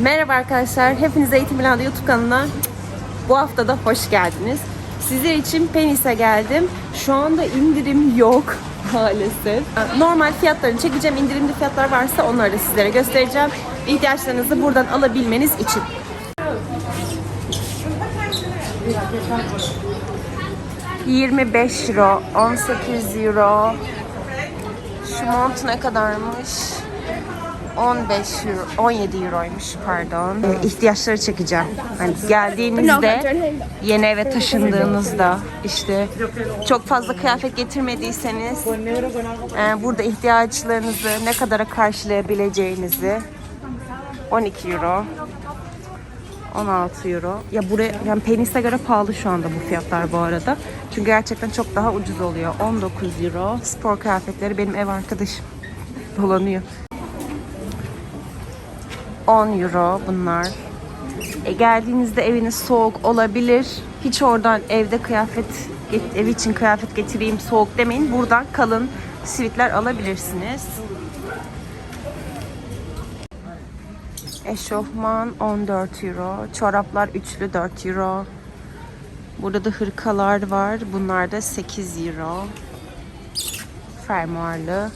Merhaba arkadaşlar, hepiniz Eğitim Milanda YouTube kanalına bu hafta da hoş geldiniz. Sizler için Penis'e geldim. Şu anda indirim yok maalesef. Normal fiyatlarını çekeceğim, indirimli fiyatlar varsa onları da sizlere göstereceğim. İhtiyaçlarınızı buradan alabilmeniz için. ...25 euro, 18 euro... ...şu mont ne kadarmış? 15 euro, 17 euroymuş pardon. İhtiyaçları çekeceğim. Hani geldiğinizde yeni eve taşındığınızda işte çok fazla kıyafet getirmediyseniz e, burada ihtiyaçlarınızı ne kadara karşılayabileceğinizi 12 euro 16 euro. Ya buraya yani Penis'e göre pahalı şu anda bu fiyatlar bu arada. Çünkü gerçekten çok daha ucuz oluyor. 19 euro. Spor kıyafetleri benim ev arkadaşım dolanıyor. 10 euro bunlar. E, geldiğinizde eviniz soğuk olabilir. Hiç oradan evde kıyafet ev için kıyafet getireyim soğuk demeyin. Buradan kalın sivitler alabilirsiniz. Eşofman 14 euro. Çoraplar üçlü 4 euro. Burada da hırkalar var. Bunlar da 8 euro. Fermuarlı.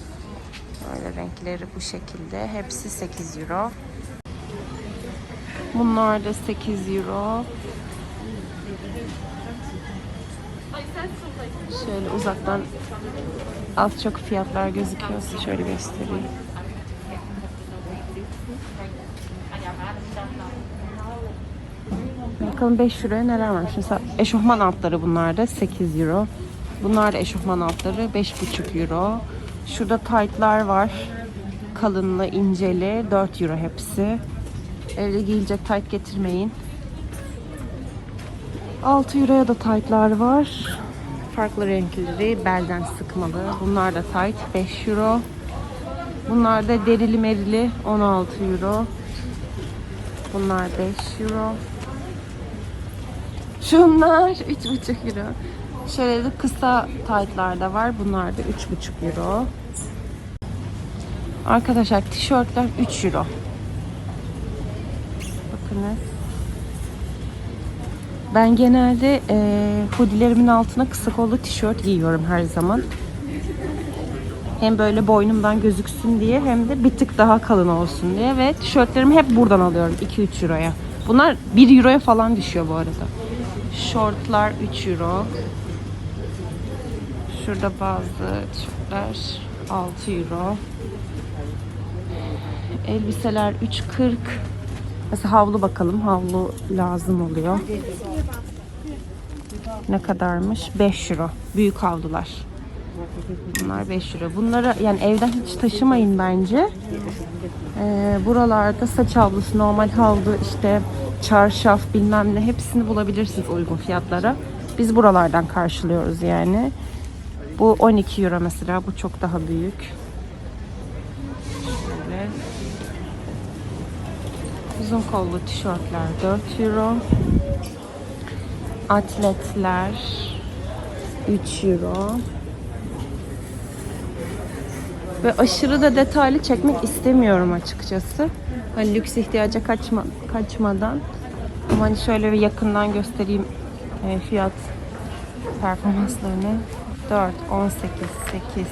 Böyle renkleri bu şekilde. Hepsi 8 euro. Bunlar da 8 euro. Şöyle uzaktan az çok fiyatlar gözüküyor. Size şöyle göstereyim. Bakalım 5 euroya neler varmış. Mesela eşofman altları bunlar da 8 euro. Bunlar da eşofman altları 5,5 euro. Şurada taytlar var. Kalınlı, inceli 4 euro hepsi. Evde giyilecek tayt getirmeyin. 6 euroya da taytlar var. Farklı renkleri belden sıkmalı. Bunlar da tayt 5 euro. Bunlar da derili merili 16 euro. Bunlar 5 euro. Şunlar 3,5 euro. Şöyle de kısa taytlar da var. Bunlar da 3,5 euro. Arkadaşlar tişörtler 3 euro. Bakınız. Ben genelde e, hoodilerimin altına kısa kollu tişört giyiyorum her zaman. Hem böyle boynumdan gözüksün diye hem de bir tık daha kalın olsun diye ve tişörtlerimi hep buradan alıyorum 2-3 euroya. Bunlar 1 euroya falan düşüyor bu arada. Şortlar 3 euro. Şurada bazı tişörtler 6 euro. Elbiseler 3.40. Mesela havlu bakalım. Havlu lazım oluyor. Ne kadarmış? 5 euro. Büyük havlular. Bunlar 5 euro. Bunları yani evden hiç taşımayın bence. Ee, buralarda saç havlusu, normal havlu, işte çarşaf bilmem ne hepsini bulabilirsiniz uygun fiyatlara. Biz buralardan karşılıyoruz yani. Bu 12 euro mesela. Bu çok daha büyük. Şöyle. Uzun kollu tişörtler 4 euro. Atletler 3 euro. Ve aşırı da detaylı çekmek istemiyorum açıkçası. Hani lüks ihtiyaca kaçma, kaçmadan. Ama hani şöyle bir yakından göstereyim e, fiyat performanslarını. 4, 18, 8,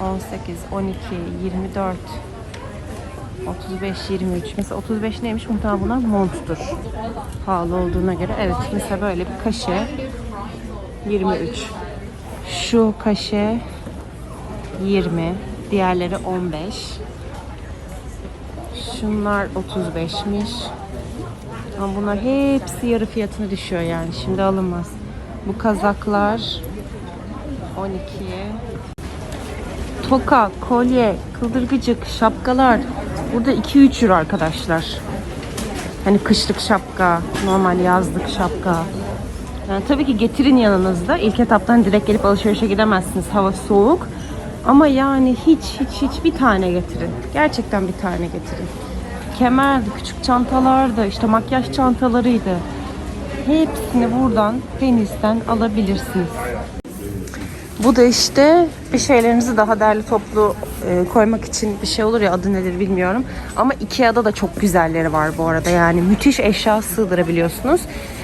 18, 12, 24, 35, 23. Mesela 35 neymiş? Muhtemelen bunlar monttur. Pahalı olduğuna göre. Evet mesela böyle bir kaşe 23. Şu kaşe 20. Diğerleri 15. Şunlar 35'miş. Ama bunlar hepsi yarı fiyatına düşüyor yani. Şimdi alınmaz. Bu kazaklar 12'ye. Toka, kolye, kıldırgıcık, şapkalar. Burada 2-3 euro arkadaşlar. Hani kışlık şapka, normal yazlık şapka. Yani tabii ki getirin yanınızda. İlk etaptan direkt gelip alışverişe gidemezsiniz. Hava soğuk. Ama yani hiç hiç hiç bir tane getirin. Gerçekten bir tane getirin. Kemerdi, küçük çantalardı, işte makyaj çantalarıydı. Hepsini buradan Penis'ten alabilirsiniz. Bu da işte bir şeylerinizi daha değerli toplu e, koymak için bir şey olur ya adı nedir bilmiyorum. Ama Ikea'da da çok güzelleri var bu arada. Yani müthiş eşya sığdırabiliyorsunuz.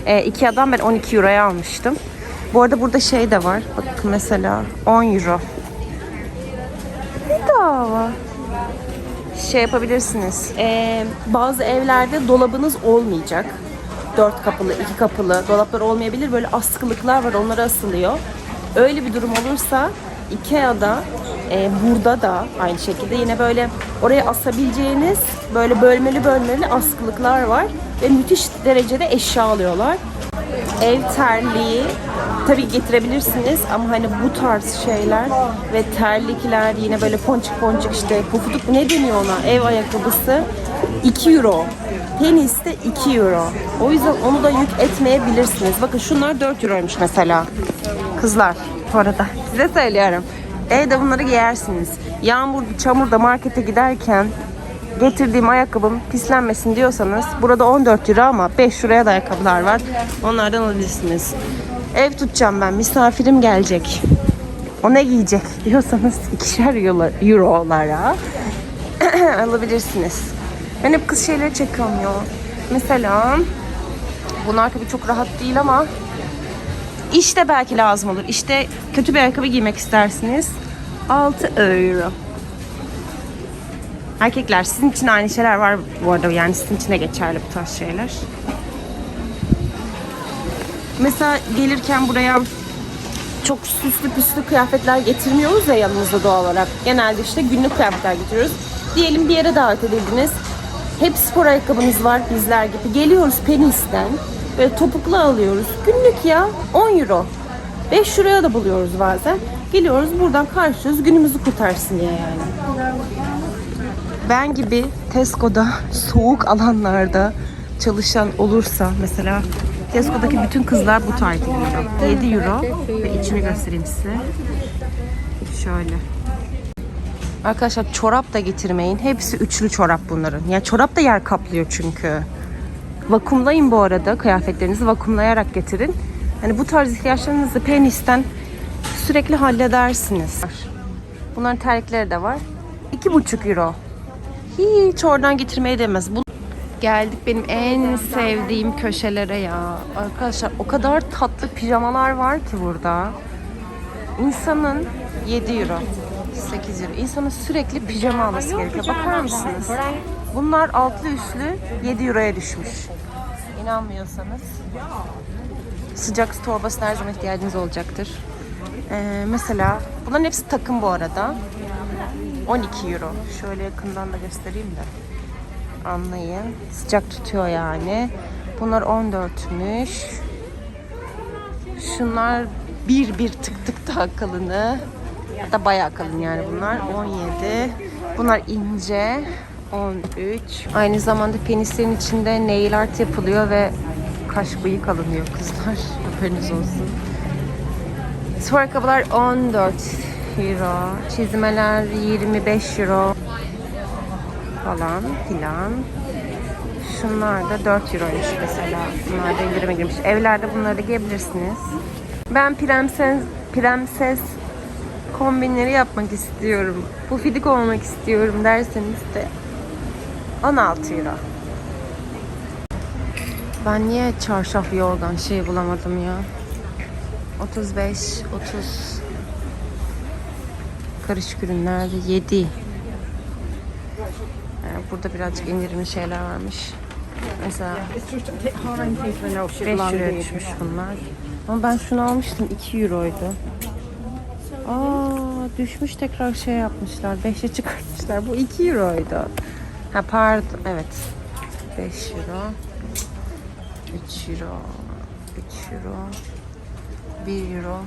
E, Ikea'dan ben 12 euroya almıştım. Bu arada burada şey de var. Bakın mesela 10 euro. Bedava. Şey yapabilirsiniz. E, bazı evlerde dolabınız olmayacak. Dört kapılı, iki kapılı dolaplar olmayabilir. Böyle askılıklar var onlara asılıyor. Öyle bir durum olursa Ikea'da e, burada da aynı şekilde yine böyle oraya asabileceğiniz böyle bölmeli bölmeli askılıklar var ve müthiş derecede eşya alıyorlar. Ev terliği tabii getirebilirsiniz ama hani bu tarz şeyler ve terlikler yine böyle ponçik ponçik işte pufuduk ne deniyor ona ev ayakkabısı 2 euro. Tenis de 2 euro. O yüzden onu da yük etmeyebilirsiniz. Bakın şunlar 4 euroymuş mesela. Kızlar bu arada size söylüyorum. Evde bunları giyersiniz. Yağmur, çamurda markete giderken getirdiğim ayakkabım pislenmesin diyorsanız burada 14 euro ama 5 liraya da ayakkabılar var. Onlardan alabilirsiniz. Ev tutacağım ben. Misafirim gelecek. O ne giyecek diyorsanız ikişer euro- eurolara alabilirsiniz. Ben hep kız şeyleri çekiyorum ya. Mesela bunlar tabii çok rahat değil ama işte belki lazım olur. İşte kötü bir ayakkabı giymek istersiniz. 6 euro. Erkekler sizin için aynı şeyler var bu arada yani sizin için de geçerli bu tarz şeyler. Mesela gelirken buraya çok süslü püslü kıyafetler getirmiyoruz ya yanımızda doğal olarak. Genelde işte günlük kıyafetler getiriyoruz. Diyelim bir yere davet edildiniz. Hep spor ayakkabınız var bizler gibi. Geliyoruz Penis'ten. Böyle topuklu alıyoruz. Günlük ya 10 euro. 5 euroya da buluyoruz bazen. Geliyoruz buradan karşılıyoruz günümüzü kurtarsın diye yani. Ben gibi Tesco'da soğuk alanlarda çalışan olursa mesela Tesco'daki bütün kızlar bu tarz giyiyor. 7 euro ve içini göstereyim size. Şöyle. Arkadaşlar çorap da getirmeyin. Hepsi üçlü çorap bunların. Yani çorap da yer kaplıyor çünkü. Vakumlayın bu arada kıyafetlerinizi vakumlayarak getirin. Hani bu tarz ihtiyaçlarınızı penisten sürekli halledersiniz. Bunların terlikleri de var. 2,5 euro. Hiç oradan getirmeye demez. Bu Geldik benim en sevdiğim köşelere ya. Arkadaşlar o kadar tatlı pijamalar var ki burada. İnsanın 7 euro, 8 euro. İnsanın sürekli pijama alması gerekiyor. Bakar mısınız? Bunlar altlı üstlü 7 euroya düşmüş. İnanmıyorsanız. Sıcak su torbasına her zaman ihtiyacınız olacaktır. Ee, mesela bunların hepsi takım bu arada. 12 euro. Şöyle yakından da göstereyim de anlayın. Sıcak tutuyor yani. Bunlar 14'müş. Şunlar bir bir tık tık daha kalını. Hatta bayağı kalın yani bunlar. 17. Bunlar ince. 13. Aynı zamanda penislerin içinde nail art yapılıyor ve kaş bıyık alınıyor kızlar. Haberiniz olsun. Spor ayakkabılar 14 euro. Çizmeler 25 euro falan filan. Şunlar da 4 euroymuş mesela. Bunlar da indirime girmiş. Evlerde bunları giyebilirsiniz. Ben prenses, prenses kombinleri yapmak istiyorum. Bu fidik olmak istiyorum derseniz de 16 euro. Ben niye çarşaf yorgan şey bulamadım ya? 35, 30 karışık ürünlerde 7 yani burada birazcık indirimli şeyler varmış. Mesela 5 liraya düşmüş bunlar. Ama ben şunu almıştım 2 euroydu. Aa düşmüş tekrar şey yapmışlar. 5'e çıkartmışlar. Bu 2 euroydu. Ha pardon evet. 5 euro. 3 euro. 3 euro. 1 euro.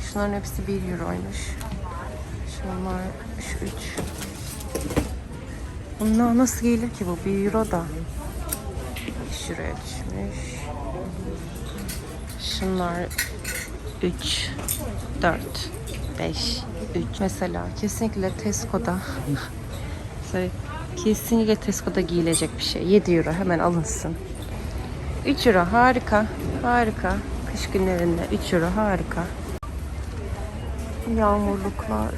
Şunların hepsi 1 euroymuş. Şunlar 3. Bunlar nasıl gelir ki bu? 1 euro da. Şuraya düşmüş. Şunlar 3, 4, 5, 3. Mesela kesinlikle Tesco'da Sorry. Kesinlikle Tesco'da giyilecek bir şey. 7 euro hemen alınsın. 3 euro harika. Harika. Kış günlerinde 3 euro harika. Yağmurluklar.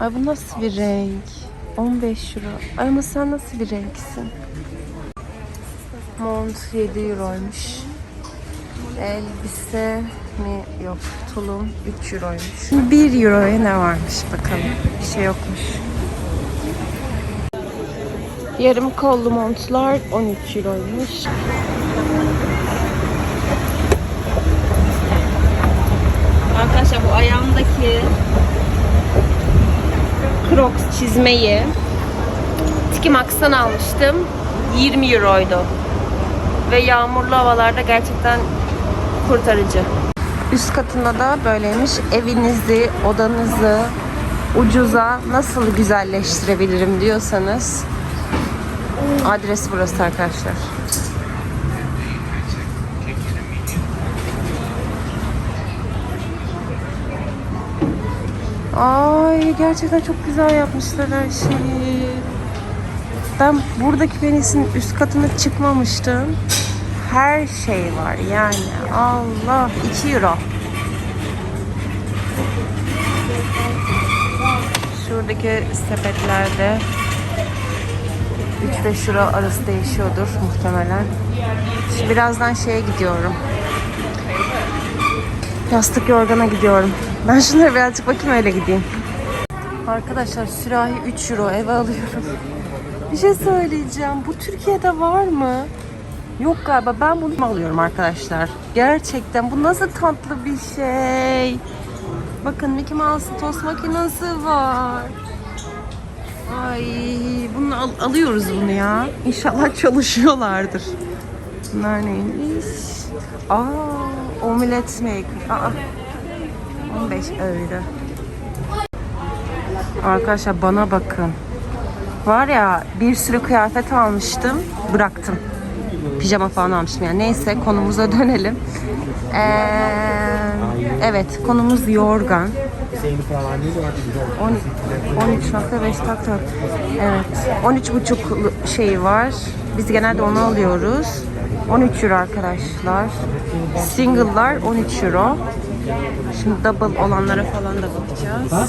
Ay bu nasıl bir renk? 15 euro. Ay ama sen nasıl bir renksin? Mont 7 euroymuş. Elbise mi? Yok. Tulum 3 euroymuş. 1 euroya ne varmış bakalım. Bir şey yokmuş. Yarım kollu montlar 13 euroymuş. Arkadaşlar bu ayağımdaki Crocs çizmeyi Tiki Max'tan almıştım. 20 euroydu. Ve yağmurlu havalarda gerçekten kurtarıcı. Üst katında da böyleymiş. Evinizi, odanızı ucuza nasıl güzelleştirebilirim diyorsanız adres burası arkadaşlar. Ay gerçekten çok güzel yapmışlar her şeyi. Ben buradaki penisin üst katına çıkmamıştım. Her şey var yani. Allah 2 euro. Şuradaki sepetlerde 3-5 euro arası değişiyordur muhtemelen. Şimdi birazdan şeye gidiyorum. Yastık yorgana gidiyorum. Ben şunları birazcık bakayım öyle gideyim. Arkadaşlar sürahi 3 euro eve alıyorum. Bir şey söyleyeceğim. Bu Türkiye'de var mı? Yok galiba. Ben bunu alıyorum arkadaşlar. Gerçekten bu nasıl tatlı bir şey. Bakın Mickey Mouse'ın tost makinesi var. Ay bunu al- alıyoruz bunu ya. İnşallah çalışıyorlardır. Bunlar neymiş? Aa, omelet maker. Aa, 15 euro. Arkadaşlar bana bakın. Var ya bir sürü kıyafet almıştım. Bıraktım. Pijama falan almıştım yani. Neyse konumuza dönelim. Ee, evet konumuz yorgan. 13.5 taktör. Evet. 13.5 şey var. Biz genelde onu alıyoruz. 13 euro arkadaşlar. Single'lar 13 euro. Şimdi double olanlara falan da bakacağız. Há.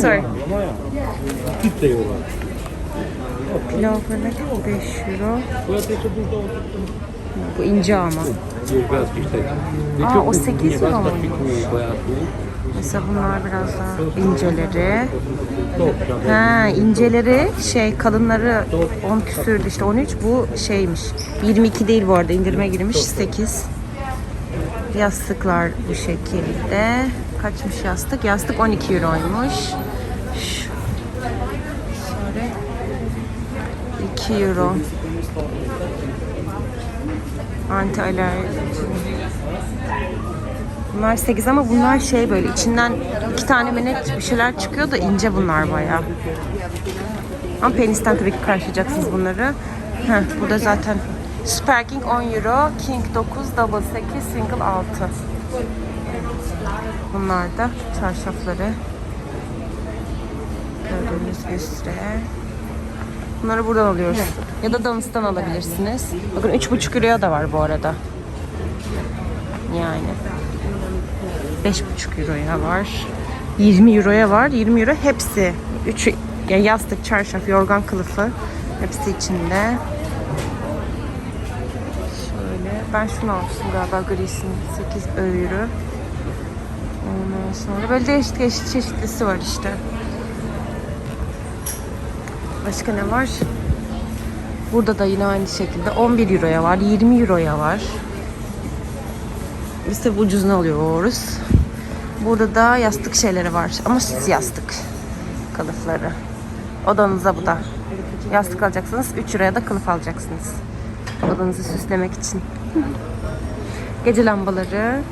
Sorry. Ora. Pilavları 5 euro. Bu ince ama. Aa o 8 euro mu? Mesela bunlar biraz daha inceleri. Ha inceleri şey kalınları 10 küsürdü işte 13 bu şeymiş. 22 değil bu arada indirime girmiş 8. Yastıklar bu şekilde. Kaçmış yastık? Yastık 12 euroymuş. Şu- Şöyle 2 euro. Anti alerji. Bunlar 8 ama bunlar şey böyle içinden iki tane mi ne bir şeyler çıkıyor da ince bunlar bayağı. Ama penisten tabii ki karşılayacaksınız bunları. Heh, bu da zaten Super King 10 euro, King 9, Double 8, Single 6. Bunlar da çarşafları. Gördüğünüz üzere. Bunları buradan alıyoruz. Ya da Dans'tan alabilirsiniz. Bakın 3,5 euroya da var bu arada. Yani. 5,5 euroya var. 20 euroya var. 20 euro hepsi. 3 yani yastık, çarşaf, yorgan kılıfı hepsi içinde. Şöyle ben şunu almıştım galiba grisini 8 euro. Ondan sonra böyle değişik değişik çeşitlisi var işte. Başka ne var? Burada da yine aynı şekilde 11 euroya var, 20 euroya var. Biz tabi ucuzunu alıyoruz. Burada da yastık şeyleri var ama süs yastık kılıfları. Odanıza bu da. Yastık alacaksınız, 3 liraya da kılıf alacaksınız. Odanızı süslemek için. Gece lambaları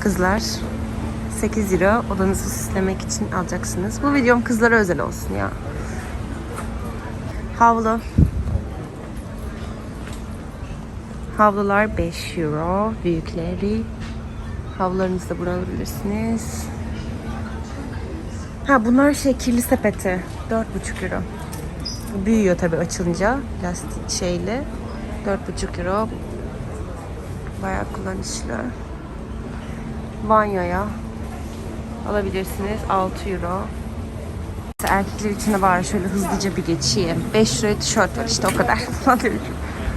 kızlar 8 lira odanızı süslemek için alacaksınız. Bu videom kızlara özel olsun ya. Havlu. Havlular 5 euro büyükleri. Havlularınızı da buradan alabilirsiniz. Ha bunlar şey kirli sepeti. 4,5 euro. Bu büyüyor tabii açılınca lastik şeyli. 4,5 euro. Bayağı kullanışlı. Banyoya alabilirsiniz 6 euro. Erkekler için de var şöyle hızlıca bir geçeyim. 5 liraya tişört var işte o kadar.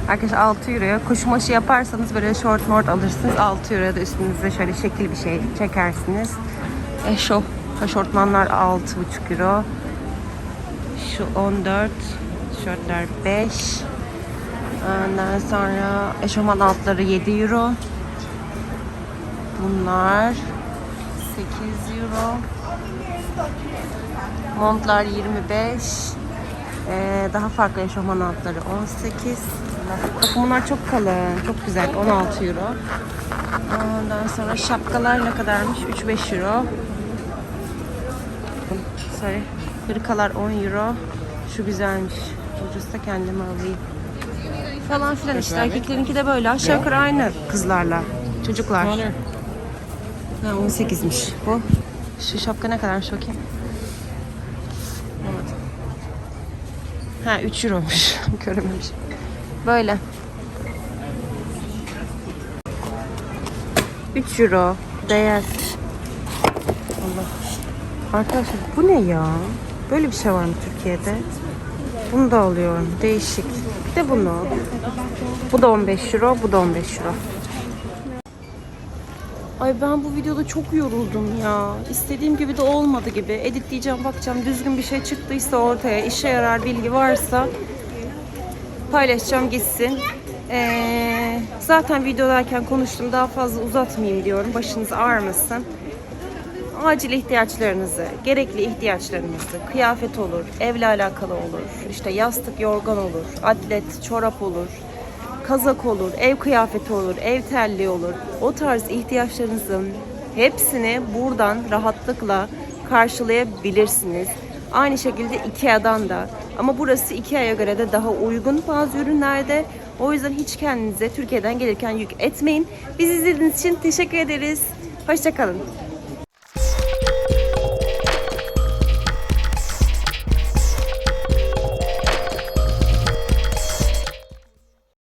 Arkadaşlar 6 euroya koşu yaparsanız böyle short mort alırsınız. 6 euroya da üstünüze şöyle şekil bir şey çekersiniz. Eşo, şortmanlar 6,5 euro. Şu 14, tişörtler 5. Ondan sonra eşofman altları 7 euro. Bunlar 8 euro. Montlar 25. Ee, daha farklı eşofman altları 18. Bak bunlar çok kalın, çok güzel. 16 euro. Ondan sonra şapkalar ne kadarmış? 3-5 euro. Sorry. Hırkalar 10 euro. Şu güzelmiş. Ucuzsa kendime alayım. Falan filan işte. Erkeklerinki de böyle. Aşağı yukarı aynı kızlarla. Çocuklar. Ha 18'miş bu. Şu şapka ne kadarmış bakayım. Ha 3 euromuş. Görememiş. Böyle. 3 euro. Değer. Allah. Arkadaşlar bu ne ya? Böyle bir şey var mı Türkiye'de? Bunu da alıyorum. Değişik. Bir de bunu. Bu da 15 euro. Bu da 15 euro. Ay ben bu videoda çok yoruldum ya. İstediğim gibi de olmadı gibi. Editleyeceğim, bakacağım. Düzgün bir şey çıktıysa ortaya, işe yarar bilgi varsa paylaşacağım gitsin. Ee, zaten videodayken konuştum. Daha fazla uzatmayayım diyorum. Başınız ağrımasın. Acil ihtiyaçlarınızı, gerekli ihtiyaçlarınızı, kıyafet olur, evle alakalı olur, işte yastık, yorgan olur, atlet, çorap olur, kazak olur, ev kıyafeti olur, ev terliği olur. O tarz ihtiyaçlarınızın hepsini buradan rahatlıkla karşılayabilirsiniz. Aynı şekilde Ikea'dan da. Ama burası Ikea'ya göre de daha uygun bazı ürünlerde. O yüzden hiç kendinize Türkiye'den gelirken yük etmeyin. Bizi izlediğiniz için teşekkür ederiz. Hoşçakalın.